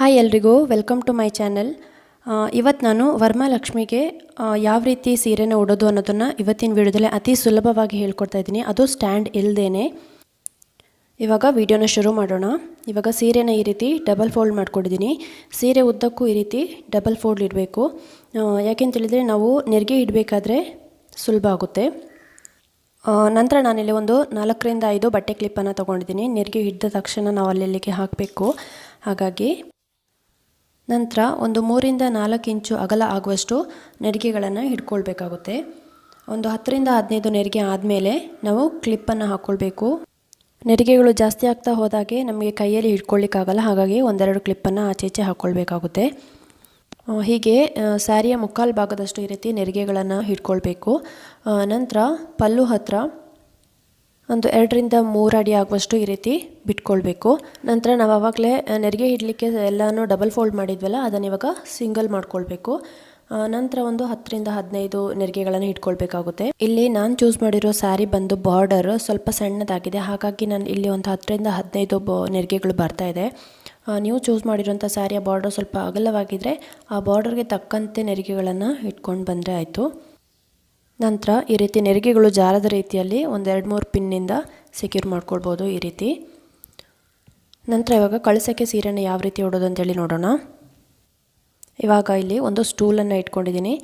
Hi ಎಲ್ರಿಗೂ welcome to my channel ಇವತ್ತು ನಾನು ವರ್ಮಾಲಕ್ಷ್ಮಿಗೆ ಯಾವ ರೀತಿ ಸೀರೆನ ಉಡೋದು ಅನ್ನೋದನ್ನು ಇವತ್ತಿನ ವಿಡಿಯೋದಲ್ಲಿ ಅತಿ ಸುಲಭವಾಗಿ ಹೇಳ್ಕೊಡ್ತಾ ಇದ್ದೀನಿ. ಅದು ಸ್ಟ್ಯಾಂಡ್ ಇಲ್ಲದೇನೆ ಇವಾಗ ವಿಡಿಯೋನ ಶುರು ಮಾಡೋಣ. ಇವಾಗ ಸೀರೆನ ಈ ರೀತಿ ಡಬಲ್ ಫೋಲ್ಡ್ ಮಾಡ್ಕೊಂಡಿದ್ದೀನಿ. ಸೀರೆ ಉದ್ದಕ್ಕೂ ಈ ರೀತಿ ಡಬಲ್ ಫೋಲ್ಡ್ ಇಡಬೇಕು. ಯಾಕೆಂತೇಳಿದರೆ ನಾವು ನೆರಿಗೆ ಇಡಬೇಕಾದ್ರೆ ಸುಲಭ ಆಗುತ್ತೆ. ನಂತರ ನಾನಿಲ್ಲಿ ಒಂದು ನಾಲ್ಕರಿಂದ ಐದು ಬಟ್ಟೆ ಕ್ಲಿಪ್ಪನ್ನು ತೊಗೊಂಡಿದ್ದೀನಿ. ನೆರಿಗೆ ಹಿಡಿದ ತಕ್ಷಣ ನಾವು ಅಲ್ಲಿಗೆ ಹಾಕಬೇಕು. ಹಾಗಾಗಿ ನಂತರ ಒಂದು ಮೂರಿಂದ ನಾಲ್ಕು ಇಂಚು ಅಗಲ ಆಗುವಷ್ಟು ನೆರಿಗೆಗಳನ್ನು ಹಿಡ್ಕೊಳ್ಬೇಕಾಗುತ್ತೆ. ಒಂದು ಹತ್ತರಿಂದ ಹದಿನೈದು ನೆರಿಗೆ ಆದಮೇಲೆ ನಾವು ಕ್ಲಿಪ್ಪನ್ನು ಹಾಕ್ಕೊಳ್ಬೇಕು ನೆರಿಗೆಗಳು ಜಾಸ್ತಿ ಆಗ್ತಾ ಹೋದಾಗೆ ನಮಗೆ ಕೈಯಲ್ಲಿ ಹಿಡ್ಕೊಳ್ಳಿಕ್ಕಾಗಲ್ಲ ಹಾಗಾಗಿ ಒಂದೆರಡು ಕ್ಲಿಪ್ಪನ್ನು ಆಚೆ ಈಚೆ ಹಾಕ್ಕೊಳ್ಬೇಕಾಗುತ್ತೆ ಹೀಗೆ ಸ್ಯಾರಿಯ ಮುಕ್ಕಾಲು ಭಾಗದಷ್ಟು ಈ ರೀತಿ ನೆರಿಗೆಗಳನ್ನು ಹಿಡ್ಕೊಳ್ಬೇಕು. ನಂತರ ಪಲ್ಲು ಹತ್ರ ಒಂದು ಎರಡರಿಂದ ಮೂರು ಅಡಿ ಆಗುವಷ್ಟು ಈ ರೀತಿ ಬಿಟ್ಕೊಳ್ಬೇಕು. ನಂತರ ನಾವು ಆವಾಗಲೇ ನೆರಿಗೆ ಇಡಲಿಕ್ಕೆ ಎಲ್ಲನೂ ಡಬಲ್ ಫೋಲ್ಡ್ ಮಾಡಿದ್ವಲ್ಲ, ಅದನ್ನು ಇವಾಗ ಸಿಂಗಲ್ ಮಾಡ್ಕೊಳ್ಬೇಕು. ನಂತರ ಒಂದು ಹತ್ತರಿಂದ ಹದಿನೈದು ನೆರಿಗೆಗಳನ್ನು ಇಟ್ಕೊಳ್ಬೇಕಾಗುತ್ತೆ. ಇಲ್ಲಿ ನಾನು ಚೂಸ್ ಮಾಡಿರೋ ಸ್ಯಾರಿ ಬಂದು ಬಾರ್ಡರ್ ಸ್ವಲ್ಪ ಸಣ್ಣದಾಗಿದೆ. ಹಾಗಾಗಿ ನಾನು ಇಲ್ಲಿ ಒಂದು ಹತ್ತರಿಂದ ಹದಿನೈದು ನೆರಿಗೆಗಳು ಬರ್ತಾ ಇದೆ. ನೀವು ಚೂಸ್ ಮಾಡಿರೋಂಥ ಸ್ಯಾರಿಯ ಬಾರ್ಡರ್ ಸ್ವಲ್ಪ ಅಗಲವಾಗಿದ್ದರೆ ಆ ಬಾರ್ಡರ್ಗೆ ತಕ್ಕಂತೆ ನೆರಿಗೆಗಳನ್ನು ಇಟ್ಕೊಂಡು ಬಂದರೆ ಆಯಿತು. ನಂತರ ಈ ರೀತಿ ನೆರಿಗೆಗಳು ಜಾರದ ರೀತಿಯಲ್ಲಿ ಒಂದು ಎರಡು ಮೂರು ಪಿನ್ನಿಂದ ಸೆಕ್ಯೂರ್ ಮಾಡ್ಕೊಳ್ಬೋದು ಈ ರೀತಿ. ನಂತರ ಇವಾಗ ಕಳಸಕ್ಕೆ ಸೀರೆನ ಯಾವ ರೀತಿ ಹೊಡೋದು ಅಂತೇಳಿ ನೋಡೋಣ. ಇವಾಗ ಇಲ್ಲಿ ಒಂದು ಸ್ಟೂಲನ್ನು ಇಟ್ಕೊಂಡಿದ್ದೀನಿ.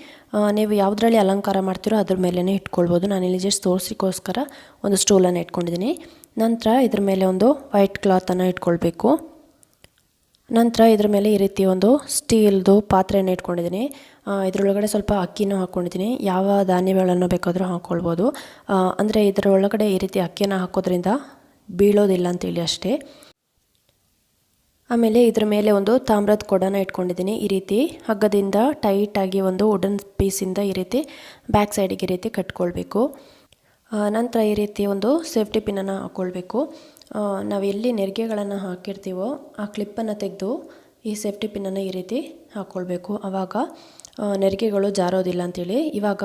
ನೀವು ಯಾವುದರಲ್ಲಿ ಅಲಂಕಾರ ಮಾಡ್ತೀರೋ ಅದ್ರ ಮೇಲೇ ಇಟ್ಕೊಳ್ಬೋದು. ಇಲ್ಲಿ ಜಸ್ಟ್ ತೋರಿಸಿಕೋಸ್ಕರ ಒಂದು ಸ್ಟೂಲನ್ನು ಇಟ್ಕೊಂಡಿದ್ದೀನಿ. ನಂತರ ಇದ್ರ ಮೇಲೆ ಒಂದು ವೈಟ್ ಕ್ಲಾತನ್ನು ಇಟ್ಕೊಳ್ಬೇಕು. ನಂತರ ಇದರ ಮೇಲೆ ಈ ರೀತಿ ಒಂದು ಸ್ಟೀಲ್ದು ಪಾತ್ರೆಯನ್ನು ಇಟ್ಕೊಂಡಿದ್ದೀನಿ. ಇದರೊಳಗಡೆ ಸ್ವಲ್ಪ ಅಕ್ಕಿನೂ ಹಾಕ್ಕೊಂಡಿದ್ದೀನಿ. ಯಾವ ಧಾನ್ಯಗಳನ್ನು ಬೇಕಾದರೂ ಹಾಕ್ಕೊಳ್ಬೋದು ಅಂದರೆ ಇದರೊಳಗಡೆ ಈ ರೀತಿ ಅಕ್ಕಿಯನ್ನು ಹಾಕೋದ್ರಿಂದ ಬೀಳೋದಿಲ್ಲ ಅಂತೇಳಿ ಅಷ್ಟೇ. ಆಮೇಲೆ ಇದರ ಮೇಲೆ ಒಂದು ತಾಮ್ರದ ಕೊಡನ ಇಟ್ಕೊಂಡಿದ್ದೀನಿ. ಈ ರೀತಿ ಹಗ್ಗದಿಂದ ಟೈಟಾಗಿ ಒಂದು ವುಡನ್ ಪೀಸಿಂದ ಈ ರೀತಿ ಬ್ಯಾಕ್ ಸೈಡಿಗೆ ಈ ರೀತಿ ಕಟ್ಕೊಳ್ಬೇಕು. ನಂತರ ಈ ರೀತಿ ಒಂದು ಸೇಫ್ಟಿ ಪಿನ್ನನ್ನು ಹಾಕ್ಕೊಳ್ಬೇಕು ನಾವು ಎಲ್ಲಿ ನೆರಿಗೆಗಳನ್ನು ಹಾಕಿರ್ತೀವೋ ಆ ಕ್ಲಿಪ್ಪನ್ನು ತೆಗೆದು ಈ ಸೇಫ್ಟಿ ಪಿನ್ನನ್ನು ಈ ರೀತಿ ಹಾಕ್ಕೊಳ್ಬೇಕು ಆವಾಗ ನೆರಿಗೆಗಳು ಜಾರೋದಿಲ್ಲ ಅಂತೇಳಿ. ಇವಾಗ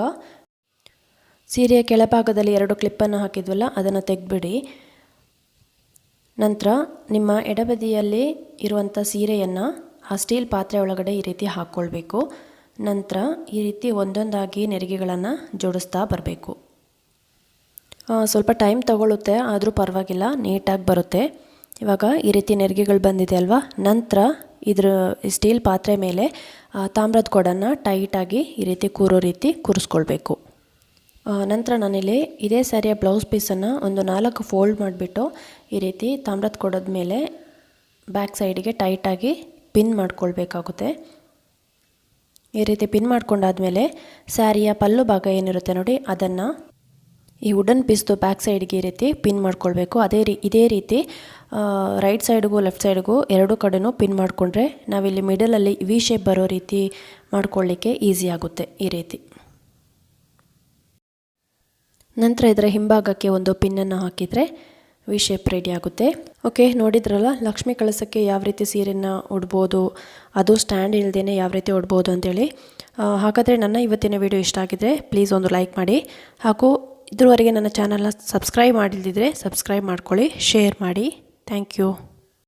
ಸೀರೆಯ ಕೆಳಭಾಗದಲ್ಲಿ ಎರಡು ಕ್ಲಿಪ್ಪನ್ನು ಹಾಕಿದ್ವಲ್ಲ, ಅದನ್ನು ತೆಗೆದ್ಬಿಡಿ. ನಂತರ ನಿಮ್ಮ ಎಡಬದಿಯಲ್ಲಿ ಇರುವಂಥ ಸೀರೆಯನ್ನು ಆ ಸ್ಟೀಲ್ ಪಾತ್ರೆ ಒಳಗಡೆ ಈ ರೀತಿ ಹಾಕ್ಕೊಳ್ಬೇಕು ನಂತರ ಈ ರೀತಿ ಒಂದೊಂದಾಗಿ ನೆರಿಗೆಗಳನ್ನು ಜೋಡಿಸ್ತಾ ಬರಬೇಕು. ಸ್ವಲ್ಪ ಟೈಮ್ ತಗೊಳ್ಳುತ್ತೆ ಆದರೂ ಪರವಾಗಿಲ್ಲ, ನೀಟಾಗಿ ಬರುತ್ತೆ. ಇವಾಗ ಈ ರೀತಿ ನೆರಿಗೆಗಳು ಬಂದಿದೆ ಅಲ್ವಾ? ನಂತರ ಇದ್ರ ಸ್ಟೀಲ್ ಪಾತ್ರೆ ಮೇಲೆ ತಾಮ್ರದ ಕೊಡನ್ನು ಟೈಟಾಗಿ ಈ ರೀತಿ ಕೂರೋ ರೀತಿ ಕೂರಿಸ್ಕೊಳ್ಬೇಕು. ನಂತರ ನಾನಿಲ್ಲಿ ಇದೇ ಸ್ಯಾರಿಯ ಬ್ಲೌಸ್ ಪೀಸನ್ನು ಒಂದು ನಾಲ್ಕು ಫೋಲ್ಡ್ ಮಾಡಿಬಿಟ್ಟು ಈ ರೀತಿ ತಾಮ್ರದ ಕೊಡದ ಮೇಲೆ ಬ್ಯಾಕ್ ಸೈಡಿಗೆ ಟೈಟಾಗಿ ಪಿನ್ ಮಾಡ್ಕೊಳ್ಬೇಕಾಗುತ್ತೆ. ಈ ರೀತಿ ಪಿನ್ ಮಾಡ್ಕೊಂಡಾದ್ಮೇಲೆ ಸ್ಯಾರಿಯ ಪಲ್ಲು ಭಾಗ ಏನಿರುತ್ತೆ ನೋಡಿ, ಅದನ್ನು ಈ ವುಡನ್ ಪೀಸ್ದು ಬ್ಯಾಕ್ ಸೈಡ್ಗೆ ಈ ರೀತಿ ಪಿನ್ ಮಾಡ್ಕೊಳ್ಬೇಕು. ಅದೇ ರೀ, ಇದೇ ರೀತಿ ರೈಟ್ ಸೈಡ್ಗೂ ಲೆಫ್ಟ್ ಸೈಡ್ಗೂ ಎರಡೂ ಕಡೆನೂ ಪಿನ್ ಮಾಡಿಕೊಂಡ್ರೆ ನಾವಿಲ್ಲಿ ಮಿಡಲಲ್ಲಿ ವಿ ಶೇಪ್ ಬರೋ ರೀತಿ ಮಾಡ್ಕೊಳ್ಳಿಕ್ಕೆ ಈಸಿ ಆಗುತ್ತೆ ಈ ರೀತಿ. ನಂತರ ಇದರ ಹಿಂಭಾಗಕ್ಕೆ ಒಂದು ಪಿನ್ನನ್ನು ಹಾಕಿದರೆ ವಿ ಶೇಪ್ ರೆಡಿ ಆಗುತ್ತೆ. ಓಕೆ ನೋಡಿದ್ರಲ್ಲ, ಲಕ್ಷ್ಮೀ ಕಳಸಕ್ಕೆ ಯಾವ ರೀತಿ ಸೀರೆಯನ್ನು ಉಡ್ಬೋದು, ಅದು ಸ್ಟ್ಯಾಂಡ್ ಇಲ್ಲದೇ ಯಾವ ರೀತಿ ಉಡ್ಬೋದು ಅಂತೇಳಿ ಹಾಗಾದರೆ ನನ್ನ ಇವತ್ತಿನ ವಿಡಿಯೋ ಇಷ್ಟ ಆಗಿದ್ರೆ ಪ್ಲೀಸ್ ಒಂದು ಲೈಕ್ ಮಾಡಿ, ಹಾಗೂ ಇದುವರೆಗೆ ನನ್ನ ಚಾನಲ್ನ ಸಬ್ಸ್ಕ್ರೈಬ್ ಮಾಡಿದ್ದಿದ್ರೆ ಸಬ್ಸ್ಕ್ರೈಬ್ ಮಾಡ್ಕೊಳ್ಳಿ ಶೇರ್ ಮಾಡಿ. Thank you.